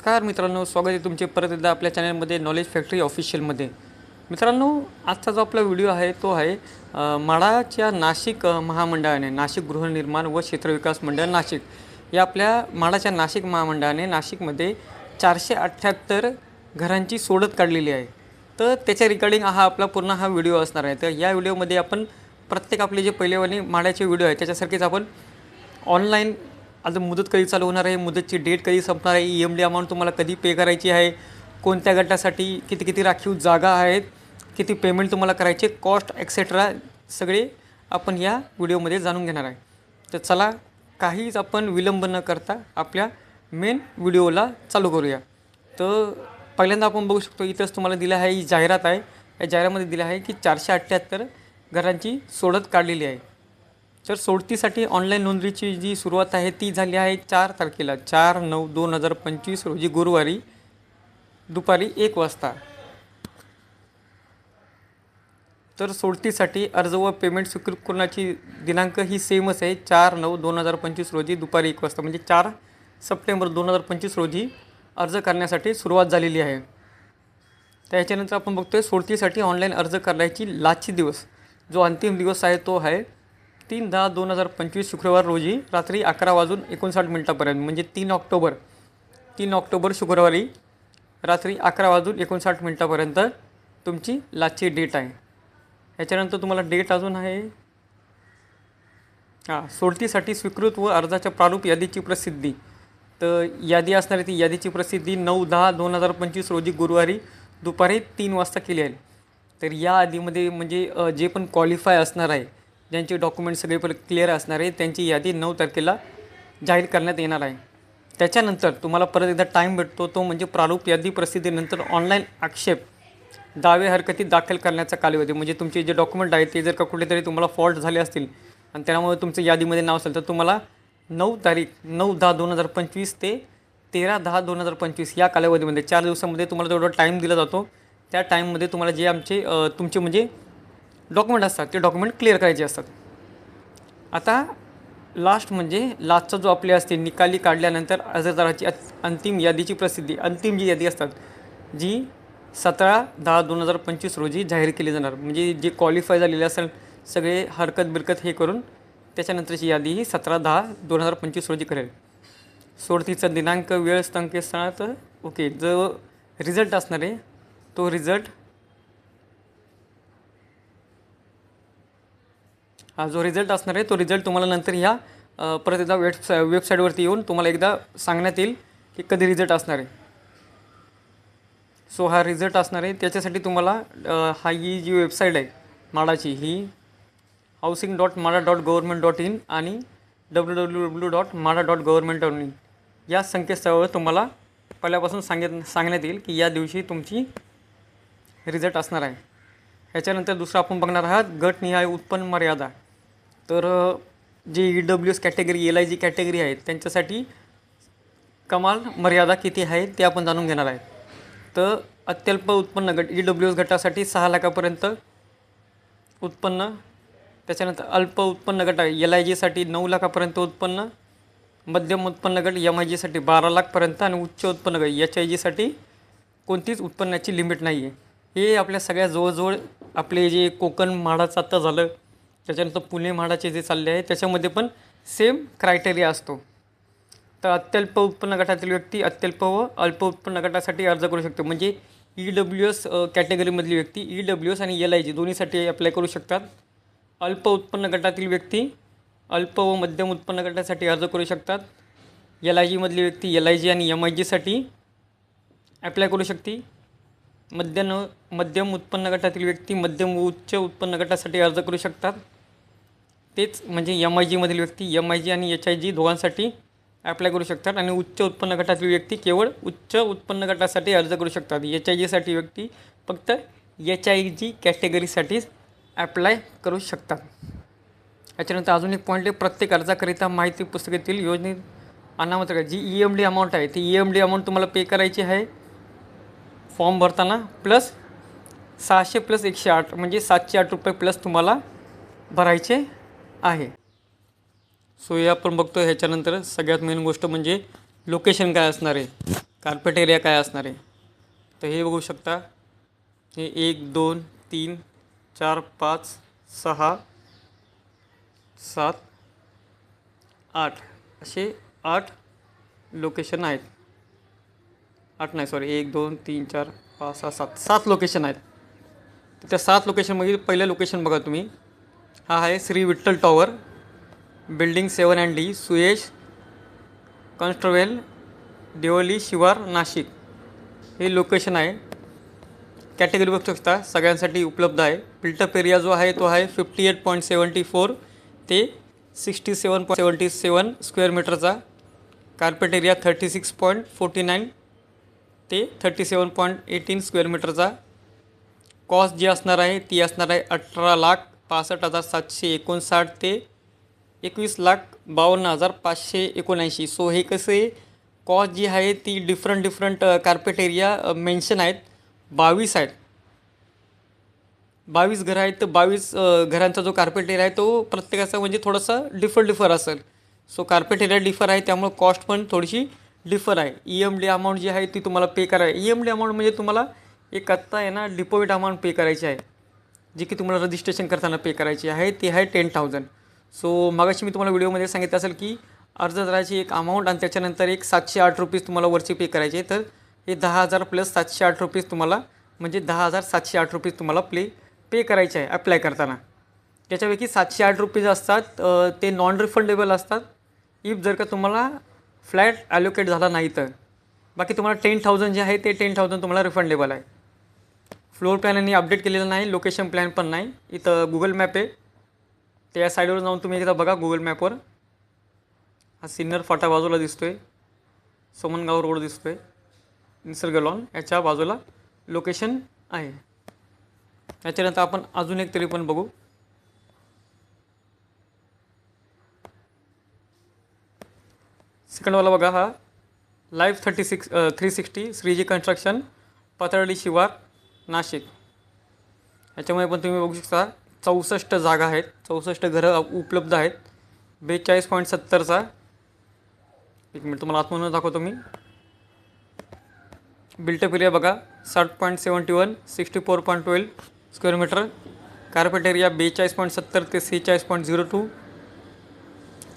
नमस्कार मित्रांनो स्वागत आहे तुमचे परत एकदा आपल्या चॅनलमध्ये नॉलेज फॅक्टरी ऑफिशियलमध्ये. मित्रांनो आजचा जो आपला व्हिडिओ आहे तो आहे माळाच्या माडाच्या नाशिक महामंडळाने नाशिक गृहनिर्माण व क्षेत्रविकास मंडळ नाशिक. या आपल्या माडाच्या नाशिक महामंडळाने नाशिकमध्ये चारशे अठ्ठ्याहत्तर घरांची सोडत काढलेली आहे. तर त्याच्या रिगार्डिंग हा आपला पूर्ण हा व्हिडिओ असणार आहे. तर या व्हिडिओमध्ये आपण प्रत्येक आपले जे पहिलेवानी माडाचे व्हिडिओ आहे त्याच्यासारखेच आपण ऑनलाईन आता मुदत कधी चालू होणार आहे? मुदतची डेट कधी संपणार आहे? ई एम डी अमाऊंट तुम्हाला कधी पे करायची आहे? कोणत्या गटासाठी किती किती राखीव जागा आहेत? किती पेमेंट तुम्हाला करायचे? कॉस्ट एक्सेट्रा सगळे आपण या व्हिडिओमध्ये जाणून घेणार आहे. तर चला काहीच आपण विलंब न करता आपल्या मेन व्हिडिओला चालू करूया. तर पहिल्यांदा आपण बघू शकतो इथंच तुम्हाला दिलं आहे ही जाहिरात आहे. या जाहिरामध्ये दिलं आहे की चारशे अठ्ठ्याहत्तर घरांची सोडत काढलेली आहे. तर सोडतीसाठी ऑनलाईन नोंदणीची जी सुरुवात आहे ती झाली आहे चार तारखेला. चार नऊ दोन हजार पंचवीस रोजी गुरुवारी दुपारी एक वाजता. तर सोडतीसाठी अर्ज व पेमेंट स्वीकृत करण्याची दिनांक ही सेमच आहे. चार नऊ दोन हजार पंचवीस रोजी दुपारी एक वाजता म्हणजे चार सप्टेंबर दोन हजार पंचवीस रोजी अर्ज करण्यासाठी सुरुवात झालेली आहे. त्याच्यानंतर आपण बघतोय सोडतीसाठी ऑनलाईन अर्ज करण्याची लाची दिवस जो अंतिम दिवस आहे तो आहे तीन दहा दोन हजार पंचवीस शुक्रवार रोजी रात्री अकरा वाजून एकोणसाठ मिनटापर्यंत म्हणजे तीन ऑक्टोबर तीन ऑक्टोबर शुक्रवारी रात्री अकरा वाजून एकोणसाठ मिनटापर्यंत तुमची लाची डेट आहे. ह्याच्यानंतर तुम्हाला डेट अजून आहे. हां सोडतीसाठी स्वीकृत व अर्जाच्या प्रारूप यादीची प्रसिद्धी. तर यादी असणारी ती यादीची प्रसिद्धी नऊ दहा दोन हजार पंचवीस रोजी गुरुवारी दुपारी तीन वाजता केली आहे. तर या यादीमध्ये म्हणजे जे पण क्वालिफाय असणार आहे ज्यांचे डॉक्युमेंट सगळे पण क्लिअर असणार आहे त्यांची यादी नऊ तारखेला जाहीर करण्यात येणार आहे. त्याच्यानंतर तुम्हाला परत एकदा टाईम भेटतो तो म्हणजे प्रारूप यादी प्रसिद्धीनंतर ऑनलाईन आक्षेप दावे हरकती दाखल करण्याचा कालावधी. म्हणजे तुमचे जे डॉक्युमेंट आहेत ते जर का कुठेतरी तुम्हाला फॉल्ट झाले असतील आणि त्यामुळे तुमचं यादीमध्ये नाव असेल तर तुम्हाला नऊ तारीख नऊ दहा दोन हजार पंचवीस ते तेरा दहा दोन हजार पंचवीस या कालावधीमध्ये चार दिवसामध्ये तुम्हाला तेवढा टाईम दिला जातो त्या टाईममध्ये तुम्हाला जे आमचे तुमचे म्हणजे डॉक्युमेंट असतात ते डॉक्युमेंट क्लिअर करायचे असतात. आता लास्ट म्हणजे लास्टचा जो आपले असते निकाली काढल्यानंतर अर्जदाराची अंतिम यादीची प्रसिद्धी अंतिम जी यादी असतात जी सतरा दहा दोन हजार पंचवीस रोजी जाहीर केली जाणार. म्हणजे जे क्वालिफाय झालेले असेल सगळे हरकत बिरकत हे करून त्याच्यानंतरची यादी ही सतरा दहा दोन हजार पंचवीस रोजी करेल. सोडतीचा दिनांक वेळ संकेतस्थळात ओके जो रिझल्ट असणार आहे तो रिझल्ट जो रिझल्ट असणार आहे तो रिझल्ट तुम्हाला नंतर ह्या परत एकदा वेबसा वेबसाईटवरती येऊन तुम्हाला एकदा सांगण्यात येईल की कधी रिझल्ट असणार आहे. सो हा रिझल्ट असणार आहे. त्याच्यासाठी तुम्हाला हा ही जी वेबसाईट आहे माडाची ही housing dot MHADA dot government dot in आणि W W W dot MHADA dot government dot in या संकेतस्थळावर तुम्हाला पहिल्यापासून सांगित सांगण्यात येईल की या दिवशी तुमची रिझल्ट असणार आहे. ह्याच्यानंतर दुसरं आपण बघणार आहात गटनिहाय उत्पन्न मर्यादा. तर जे E W S category L I G category आहेत त्यांच्यासाठी कमाल मर्यादा किती आहे ते आपण जाणून घेणार आहे तर अत्यल्प उत्पन्न गट ई डब्ल्यू एस गटासाठी सहा लाखापर्यंत उत्पन्न त्याच्यानंतर अल्प उत्पन्न गट आहे एल आय जीसाठी नऊ लाखापर्यंत उत्पन्न मध्यम उत्पन्न गट एम आय जीसाठी बारा लाखपर्यंत आणि उच्च उत्पन्न गट एच आय जीसाठी कोणतीच उत्पन्नाची लिमिट नाही आहे हे आपल्या सगळ्या जवळजवळ आपले जे कोकण म्हाडाचं आत्ता झालं त्याच्यानंतर पुणे म्हाडाचे जे चालले आहे त्याच्यामध्ये पण सेम क्रायटेरिया असतो. तर अत्यल्प उत्पन्न गटातील व्यक्ती अत्यल्प व अल्प उत्पन्न गटासाठी अर्ज करू शकतो. म्हणजे ई डब्ल्यू एस कॅटेगरीमधली व्यक्ती ई डब्ल्यू एस आणि एल आय जी दोन्हीसाठी अप्लाय करू शकतात. अल्प उत्पन्न गटातील व्यक्ती अल्प व मध्यम उत्पन्न गटासाठी अर्ज करू शकतात. एल आय जीमधली व्यक्ती एल आय जी आणि एम आय जीसाठी ॲप्लाय करू शकते. मध्यम मध्यम उत्पन्न गटातील व्यक्ती मध्यम व उच्च उत्पन्न गटासाठी अर्ज करू शकतात. तेच म्हणजे एम आय जीमधील व्यक्ती एम आय जी आणि एच आय जी दोघांसाठी ॲप्लाय करू शकतात आणि उच्च उत्पन्न गटातील व्यक्ती केवळ उच्च उत्पन्न गटासाठी अर्ज करू शकतात. एच आय जीसाठी व्यक्ती फक्त एच आय जी कॅटेगरीसाठीच ॲप्लाय करू शकतात. याच्यानंतर अजून एक पॉईंट आहे प्रत्येक अर्जाकरिता माहिती पुस्तकातील योजने अनामत जी ई एम डी अमाऊंट आहे ती ई एम डी अमाऊंट तुम्हाला पे करायची आहे फॉर्म भरताना प्लस सहाशे प्लस एकशे आठ म्हणजे सातशे आठ रुपये प्लस तुम्हाला भरायचे आहे. सो हे आपण बघतो ह्याच्यानंतर सगळ्यात मेन गोष्ट म्हणजे लोकेशन काय असणार आहे? कार्पेट एरिया काय असणार आहे? तर हे बघू शकता. हे एक दोन तीन चार पाच सहा सात आठ. असे आठ लोकेशन आहेत. आठ नाही सॉरी एक दोन तीन चार पाच सहा सात. सात लोकेशन आहेत. तर त्या सात लोकेशनमध्ये पहिलं लोकेशन बघा तुम्ही. हा आहे Shri Vitthal tower building seven and D Suyash कॉन्स्टवेल Deoli शिवार नाशिक. हे लोकेशन आहे. कॅटेगरी बघू शकता सगळ्यांसाठी उपलब्ध आहे. बिल्टअप एरिया जो आहे तो आहे fifty eight point seventy four ते sixty seven point seventy seven square मीटरचा carpet area thirty six point forty nine ते thirty seven point eighteen square मीटरचा कॉस्ट जी असणार आहे ती असणार आहे अठरा लाख पासष्ट हजार सातशे एकोणसाठ ते एकवीस लाख बावन्न हजार पाचशे एकोणऐंशी. सो हे कसे? कॉस्ट जी आहे ती different different carpet area mention आहेत. बावीस आहेत. बावीस घरं आहेत तर बावीस घरांचा जो कार्पेट एरिया आहे तो प्रत्येकाचा म्हणजे थोडासा डिफर डिफर असेल. सो कार्पेट एरिया डिफर आहे त्यामुळे कॉस्ट पण थोडीशी डिफर आहे. ई एम डी अमाऊंट जी आहे ती तुम्हाला पे करायची ई एम डी अमाऊंट म्हणजे तुम्हाला एक आत्ता आहे ना डिपॉझिट अमाऊंट पे करायची आहे. जे की तुम्हाला रजिस्ट्रेशन करताना पे करायची आहे ते आहे टेन थाउजंड सो मगाशी मी तुम्हाला व्हिडिओमध्ये सांगितलं असेल की अर्ज दराची एक अमाऊंट आणि त्याच्यानंतर एक सातशे आठ रुपीज तुम्हाला वरची पे करायचे आहे. तर हे दहा हजार प्लस सातशे आठ रुपीज तुम्हाला म्हणजे दहा हजार सातशे आठ रुपीज तुम्हाला प्ले पे करायचे आहे अप्लाय करताना. त्याच्यापैकी सातशे आठ रुपीज असतात ते नॉन रिफंडेबल असतात. इफ जर का तुम्हाला फ्लॅट ॲलोकेट झाला नाही तर. बाकी तुम्हाला टेन थाउजंड जे आहे ते टेन थाउजंड तुम्हाला रिफंडेबल आहे. फ्लोअर प्लॅन यांनी अपडेट केलेला नाही लोकेशन प्लॅन पण नाही. इथं गुगल मॅप आहे. त्या साईडवर जाऊन तुम्ही एकदा बघा गुगल मॅपवर हा सिन्नर फाटा बाजूला दिसतो आहे सोमनगाव रोड दिसतो आहे निसर्ग लॉन याच्या बाजूला लोकेशन आहे. याच्यानंतर आपण अजून एक तरी पण बघू. सेकंडवाला बघा हा. Life thirty six three sixty Shreeji construction Patli शिवार नाशिक. याच्यामुळे पण तुम्ही बघू शकता चौसष्ट जागा आहेत. चौसष्ट घरं उपलब्ध आहेत. बेचाळीस पॉईंट सत्तरचा एक मिनिट तुम्हाला आतमधून दाखवतो मी. बिल्टअप एरिया बघा साठ point seventy one sixty four point twelve square meter. Carpet area बेचाळीस पॉईंट सत्तर ते सेहेचाळीस पॉईंट झिरो टू.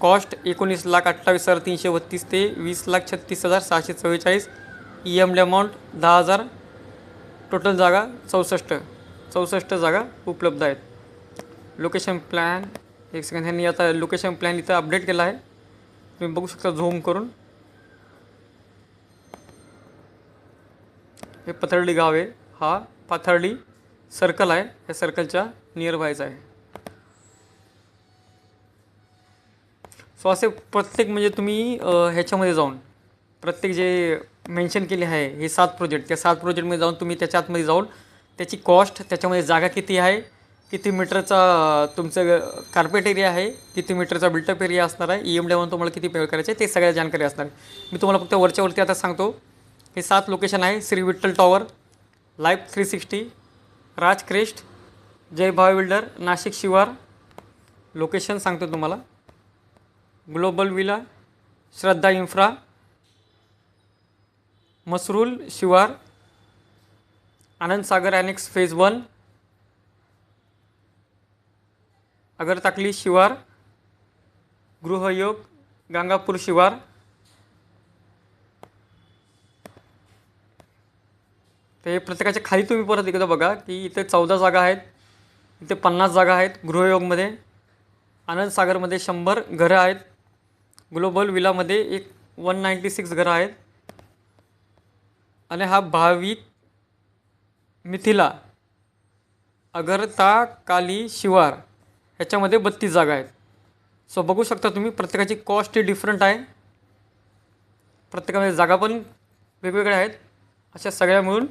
कॉस्ट एकोणीस लाख अठ्ठावीस हजार तीनशे बत्तीस ते वीस लाख छत्तीस हजार सहाशे चव्वेचाळीस. ई एम डी अमाऊंट दहा हजार टोटल जागा चौसष्ट चौसष्ट जागा उपलब्ध आहेत. लोकेशन प्लॅन एक सेकंड ह्यांनी आता लोकेशन प्लॅन इथं अपडेट केला आहे. तुम्ही बघू शकता झूम करून. हे पथर्डी गाव आहे. हा पाथर्डी सर्कल आहे. या सर्कलच्या नियर बायचा आहे. सो असे प्रत्येक म्हणजे तुम्ही ह्याच्यामध्ये जाऊन प्रत्येक जे मेन्शन केले आहे हे सात प्रोजेक्ट त्या सात प्रोजेक्टमध्ये जाऊन तुम्ही त्याच्या आतमध्ये जाऊन त्याची कॉस्ट त्याच्यामध्ये जागा किती आहे किती मीटरचा तुमचं कार्पेट एरिया आहे किती मीटरचा बिल्टअप एरिया असणार आहे ई एम डीमध्ये तुम्हाला किती पे करायचे आहे ते सगळ्या जानकारी असणार आहे. मी तुम्हाला फक्त वरच्या वरती आता सांगतो. हे सात लोकेशन आहे Shri Vitthal tower life three sixty राजक्रेष्ट जय भाव बिल्डर नाशिक शिवार. लोकेशन सांगतो तुम्हाला. Global villa Shraddha infra Masrul शिवार Anand Sagar annex phase one Agartakli शिवार गृहयोग गांगापूर शिवार. ते प्रत्येकाच्या खाली तुम्ही परत एकदा बघा की इथे चौदा जागा आहेत इथे पन्नास जागा आहेत गृहयोगमध्ये. आनंद सागरमध्ये शंभर घरं आहेत. ग्लोबल विलामध्ये एक वन नाईंटी सिक्स घरं आहेत. आणि हा भाविक मिथिला अगरता काली शिवार ह्याच्यामध्ये बत्तीस जागा आहेत. सो बघू शकता तुम्ही प्रत्येकाची कॉस्ट ही डिफरंट आहे. प्रत्येकामध्ये जागा पण वेगवेगळ्या आहेत. अशा सगळ्या मिळून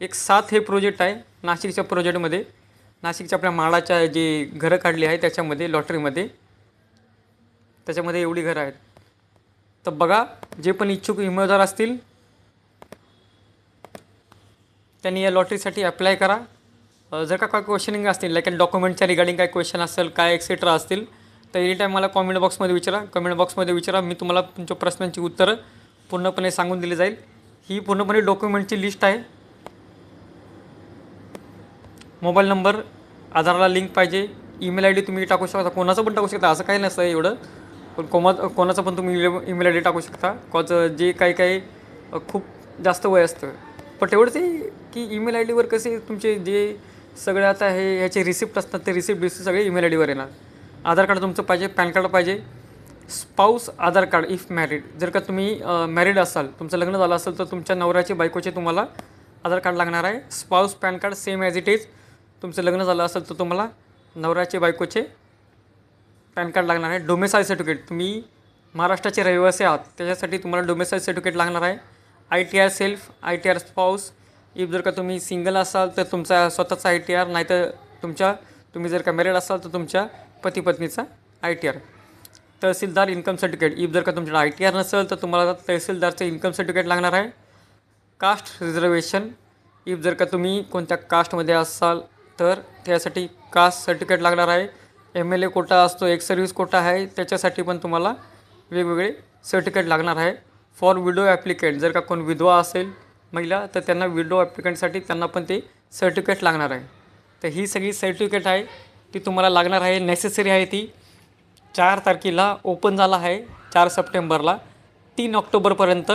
एक सात हे प्रोजेक्ट आहे नाशिकच्या प्रोजेक्टमध्ये नाशिकच्या आपल्या माळाच्या जे घरं काढली आहे त्याच्यामध्ये लॉटरीमध्ये त्याच्यामध्ये एवढी घरं आहेत. तर बघा जे पण इच्छुक उमेदवार असतील त्यांनी या लॉटरीसाठी अप्लाय करा. जर का काय क्वेश्चनिंग असतील लाईक डॉक्युमेंटच्या रिगार्डिंग काय क्वेश्चन असेल काय एक्सेट्रा असतील तर एनी टाईम मला कॉमेंट बॉक्समध्ये विचारा. कमेंट बॉक्समध्ये विचारा. मी तुम्हाला तुमच्या प्रश्नांची उत्तरं पूर्णपणे सांगून दिली जाईल. ही पूर्णपणे डॉक्युमेंटची लिस्ट आहे. मोबाईल नंबर आधारला लिंक पाहिजे. ईमेल आय डी तुम्ही टाकू शकता. कोणाचं पण टाकू शकता. असं काही नसतं एवढं. पण कोमा कोणाचं पण तुम्ही ईमेल आय डी टाकू शकता. कॉज जे काही काही खूप जास्त वय असतं. पण तेवढंच की ईमेल आय डीवर कसे तुमचे जे सगळे आता हे ह्याचे रिसिप्ट असतात ते रिसिप्ट बिसिप्ट सगळे ईमेल आय डीवर येणार. आधार कार्ड तुमचं पाहिजे पॅन कार्ड पाहिजे. Spouse Aadhaar card if married जर का तुम्ही मॅरिड असाल तुमचं लग्न झालं असेल तर तुमच्या नवऱ्याचे बायकोचे तुम्हाला आधार कार्ड लागणार आहे. Spouse pan card same as it is तुमचं लग्न झालं असेल तर तुम्हाला नवऱ्याचे बायकोचे पॅन कार्ड लागणार आहे. डोमेसाईल सर्टिफिकेट तुम्ही महाराष्ट्राचे रहिवासी आहात त्याच्यासाठी तुम्हाला डोमेसाईल सर्टिफिकेट लागणार आहे. I T R self I T R spouse if जर का तुम्ही सिंगल असाल तर तुमचा स्वतःचा आय टी आर नाही तर तुमच्या तुम्ही जर का मॅरिड असाल तर तुमच्या पती पत्नीचा I T R tehsildar income certificate if जर का तुमच्याकडे आय टी आर नसेल तर तुम्हाला तहसीलदारचं इन्कम सर्टिफिकेट लागणार आहे. कास्ट रिझर्वेशन इफ जर का तुम्ही कोणत्या कास्टमध्ये असाल तर त्यासाठी कास्ट सर्टिफिकेट लागणार आहे. एम एल ए कोटा असतो एक सर्व्हिस कोटा आहे त्याच्यासाठी पण तुम्हाला वेगवेगळे सर्टिफिकेट लागणार आहे. फॉर विडो ॲप्लिकेंट जर का कोण विधवा असेल महिला तर त्यांना विडो ॲप्लिकेंटसाठी त्यांना पण ते सर्टिफिकेट लागणार आहे. तर ही सगळी सर्टिफिकेट आहे ती तुम्हाला लागणार आहे नेसेसरी आहे ती. चार तारखेला ओपन झाला आहे चार सप्टेंबरला. तीन ऑक्टोबरपर्यंत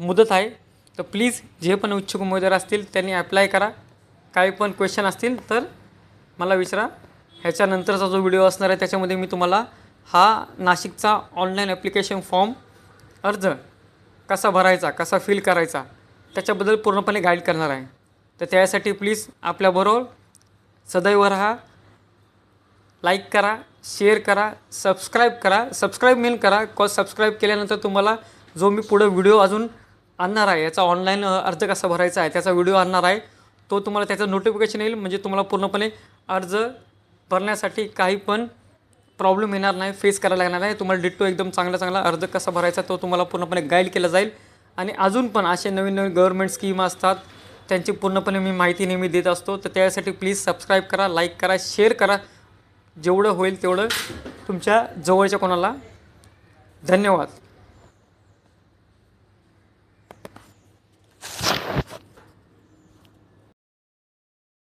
मुदत आहे. तर प्लीज जे पण इच्छुक उमेदवार असतील त्यांनी ॲप्लाय करा. काही पण क्वेश्चन असतील तर मला विचारा. ह्याच्यानंतरचा जो व्हिडिओ असणार आहे त्याच्यामध्ये मी तुम्हाला हा नाशिकचा ऑनलाईन ॲप्लिकेशन फॉर्म अर्ज कसा भरायचा कसा फिल करायचा त्याच्याबद्दल पूर्णपणे गाईड करणार आहे. तर त्यासाठी प्लीज आपल्याबरोबर सदैव राहा. लाईक करा शेअर करा सबस्क्राईब करा. सबस्क्राईब मेन करा कॉज सबस्क्राईब केल्यानंतर तुम्हाला जो मी पुढं व्हिडिओ अजून आणणार आहे याचा ऑनलाईन अर्ज कसा भरायचा आहे त्याचा व्हिडिओ आणणार आहे तो तुम्हाला त्याचं नोटिफिकेशन येईल. म्हणजे तुम्हाला पूर्णपणे अर्ज भरण्यासाठी काही पण प्रॉब्लेम येणार नाही फेस करायला लागणार आहे तुम्हाला डिट्टो एकदम चांगला चांगला अर्ज कसा भरायचा तो तुम्हाला पूर्णपणे गाईड केला जाईल. आणि अजून पण असे नवीन नवीन गव्हर्मेंट स्कीम असतात त्यांची पूर्णपणे मी माहिती नेहमी देत असतो. तर त्यासाठी प्लीज सबस्क्राईब करा लाईक करा शेअर करा. जेवढं होईल तेवढं तुमच्या जवळच्या कोणाला. धन्यवाद.